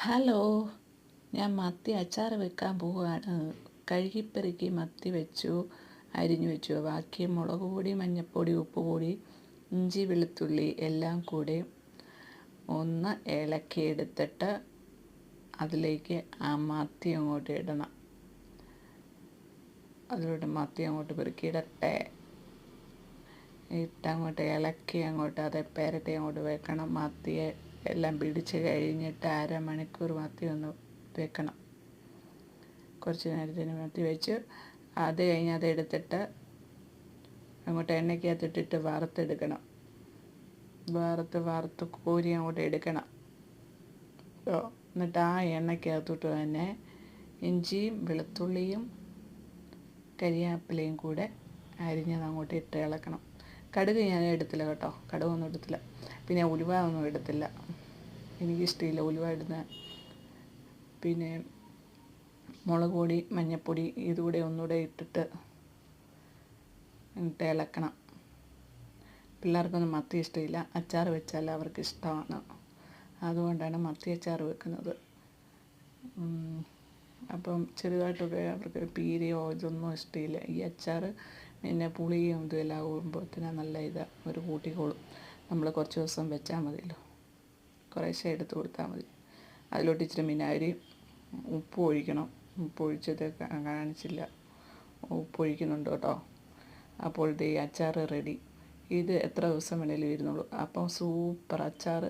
Hello ഞാൻ മത്തി അച്ചാർ വെക്കാൻ പോവുകയാണ്. കഴുകിപ്പെറുക്കി മത്തി വെച്ചു അരിഞ്ഞു വെച്ചു. ബാക്കി മുളക് പൊടി മഞ്ഞൾപ്പൊടി ഉപ്പ് പൊടി ഇഞ്ചി വെളുത്തുള്ളി എല്ലാം കൂടി ഒന്ന് ഇളക്കി എടുത്തിട്ട് അതിലേക്ക് ആ മത്തി അങ്ങോട്ട് ഇടണം. അതിലോട്ട് മത്തി അങ്ങോട്ട് പെറുക്കിയിടട്ടെ. ഇട്ടങ്ങോട്ട് ഇളക്കി അങ്ങോട്ട് അത് പെരട്ടി അങ്ങോട്ട് വെക്കണം മത്തിയെ. എല്ലാം പിടിച്ച് കഴിഞ്ഞിട്ട് അരമണിക്കൂർ മത്തി ഒന്ന് വെക്കണം. കുറച്ച് നേരത്തിന് മത്തി വെച്ച് അത് കഴിഞ്ഞ് അത് എടുത്തിട്ട് അങ്ങോട്ട് എണ്ണയ്ക്കകത്തിട്ടിട്ട് വറുത്തെടുക്കണം. വറുത്ത് വറുത്ത് കോരി അങ്ങോട്ട് എടുക്കണം. എന്നിട്ട് ആ എണ്ണയ്ക്കകത്തോട്ട് തന്നെ ഇഞ്ചിയും വെളുത്തുള്ളിയും കരിയാപ്പിലയും കൂടെ അരിഞ്ഞത് അങ്ങോട്ട് ഇട്ട് ഇളക്കണം. കടുക് ഞാൻ എടുത്തില്ല കേട്ടോ. കടുകൊന്നും എടുത്തില്ല. പിന്നെ ഉലുവ ഒന്നും എടുത്തില്ല. എനിക്കിഷ്ടമില്ല ഉലുവ ഇടുന്ന. പിന്നെ മുളക് പൊടി മഞ്ഞൾപ്പൊടി ഇതുകൂടെ ഒന്നുകൂടെ ഇട്ടിട്ട് ഇളക്കണം. പിള്ളേർക്കൊന്നും മത്തി ഇഷ്ടമില്ല അച്ചാർ വെച്ചാൽ അവർക്ക് ഇഷ്ടമാണ്. അതുകൊണ്ടാണ് മത്തി അച്ചാർ വെക്കുന്നത്. അപ്പം ചെറുതായിട്ടൊക്കെ അവർക്ക് പീരിയോ ഇതൊന്നും ഇഷ്ടമില്ല ഈ അച്ചാർ പിന്നെ പുളിയും ഇതുമെല്ലാം ആകുമ്പോഴത്തേനും നല്ല ഇതാണ് ഒരു കൂട്ടിക്കോളും. നമ്മൾ കുറച്ച് ദിവസം വെച്ചാൽ മതിയല്ലോ. കുറേശ്ശെ എടുത്ത് കൊടുത്താൽ മതി. അതിലോട്ട് ഇച്ചിരി വിനാഗിരി ഉപ്പ് ഒഴിക്കണം. ഉപ്പ് ഒഴിച്ചത് കാണിച്ചില്ല. ഉപ്പ് ഒഴിക്കുന്നുണ്ട് കേട്ടോ. അപ്പോൾ ദേ അച്ചാർ റെഡി. ഇത് എത്ര ദിവസം വേണേലും ഇരുന്നുള്ളൂ അപ്പം സൂപ്പർ അച്ചാർ